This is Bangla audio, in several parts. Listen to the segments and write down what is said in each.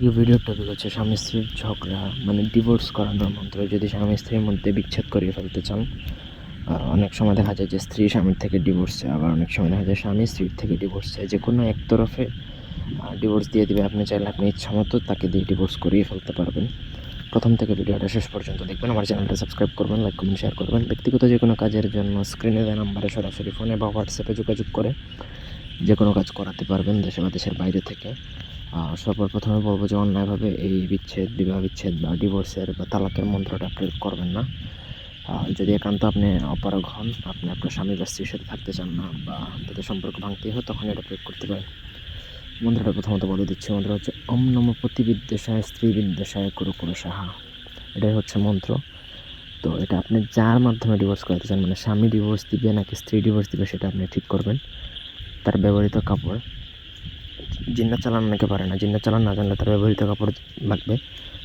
আজকে ভিডিওর টপিক হচ্ছে স্বামী স্ত্রীর ঝগড়া মানে ডিভোর্স করানোর মন্ত্র যদি স্বামী স্ত্রীর মধ্যে বিচ্ছেদ করিয়ে ফেলতে চান অনেক সময় দেখা যায় যে স্ত্রী স্বামীর থেকে ডিভোর্স চায়, আবার অনেক সময় দেখা যায় স্বামী স্ত্রীর থেকে ডিভোর্স চায়। যে কোনো এক তরফে ডিভোর্স দিয়ে দিবে। আপনি চাইলে আপনি ইচ্ছা মতো তাকে দিয়ে ডিভোর্স করিয়ে ফেলতে পারবেন। প্রথম থেকে ভিডিওটা শেষ পর্যন্ত দেখবেন। আমার চ্যানেলটা সাবস্ক্রাইব করবেন লাইক কমেন্ট শেয়ার করবেন। ব্যক্তিগত যে কোনো কাজের জন্য স্ক্রিনে দেওয়া নাম্বারে সরাসরি ফোনে বা হোয়াটসঅ্যাপে যোগাযোগ করে যে কোনো কাজ করাতে পারবেন দেশে বা দেশের বাইরে থেকে। সর্বপ্রথমে প্রথমে বলব যে অন্যায়ভাবে এই বিচ্ছেদ, বিবাহ বিচ্ছেদ বা ডিভোর্সের বা তালাকের মন্ত্রটা প্রয়োগ করবেন না। যদি একান্ত আপনি অপারগ হন, আপনি আপনার স্বামী বা স্ত্রীর সাথে থাকতে চান না বা তাদের সম্পর্ক ভাঙতেই হয় তখন এটা প্রয়োগ করতে পারেন। মন্ত্রটা প্রথমত বলে দিচ্ছি, মন্ত্র হচ্ছে, ওম নম প্রতিবিদ্বেষায় স্ত্রী বিদ্বেষায় কুরু কুরু সাহা। এটাই হচ্ছে মন্ত্র। তো এটা আপনি যার মাধ্যমে ডিভোর্স করাতে চান মানে স্বামী ডিভোর্স দিবে নাকি স্ত্রী ডিভোর্স দিবে, সেটা আপনি ঠিক করবেন। তার ব্যবহৃত কাপড়। জিন্নাত চালান অনেকে পারে না? জিন্নাত চালান না জানলে তার ব্যবহৃত কাপড় লাগবে।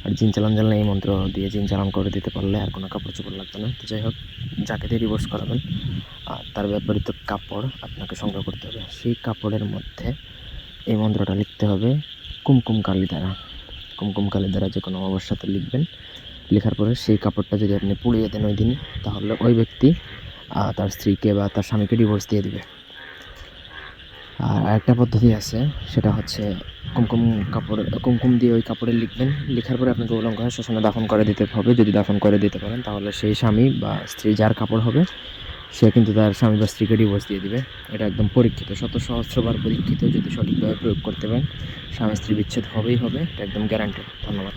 আর জিন চালান জানলে এই মন্ত্র দিয়ে জিন চালান করে দিতে পারলে আর কোনো কাপড় চোপড় লাগবে না। তো যাই হোক, যাকে দিয়ে ডিভোর্স করাবেন, আর তার ব্যবহৃত কাপড় আপনাকে সংগ্রহ করতে হবে। সেই কাপড়ের মধ্যে এই মন্ত্রটা লিখতে হবে, কুমকুম কালি দ্বারা। কুমকুম কালি দ্বারা যে কোনো অবস্থাতে লিখবেন। লেখার পরে সেই কাপড়টা যদি আপনি পুড়িয়ে দেন ওই দিন, তাহলে ওই ব্যক্তি তার স্ত্রীকে বা তার স্বামীকে ডিভোর্স দিয়ে দিবে। আর আরেকটা পদ্ধতি আছে, সেটা হচ্ছে কুমকুম কাপড়, কুমকুম দিয়ে ওই কাপড়ে লিখবেন। লেখার পরে আপনাকে উলঙ্গ হয়ে শ্মশানে দাফন করে দিতে হবে। যদি দাফন করে দিতে পারেন, তাহলে সেই স্বামী বা স্ত্রী যার কাপড় হবে, সে কিন্তু তার স্বামী বা স্ত্রীকে ডিভোর্স দিয়ে দিবে। এটা একদম পরীক্ষিত শত সহস্রবার পরীক্ষিত। যদি সঠিকভাবে প্রয়োগ করতে পারেন স্বামী স্ত্রী বিচ্ছেদ হবেই হবে। এটা একদম গ্যারান্টেড ধন্যবাদ।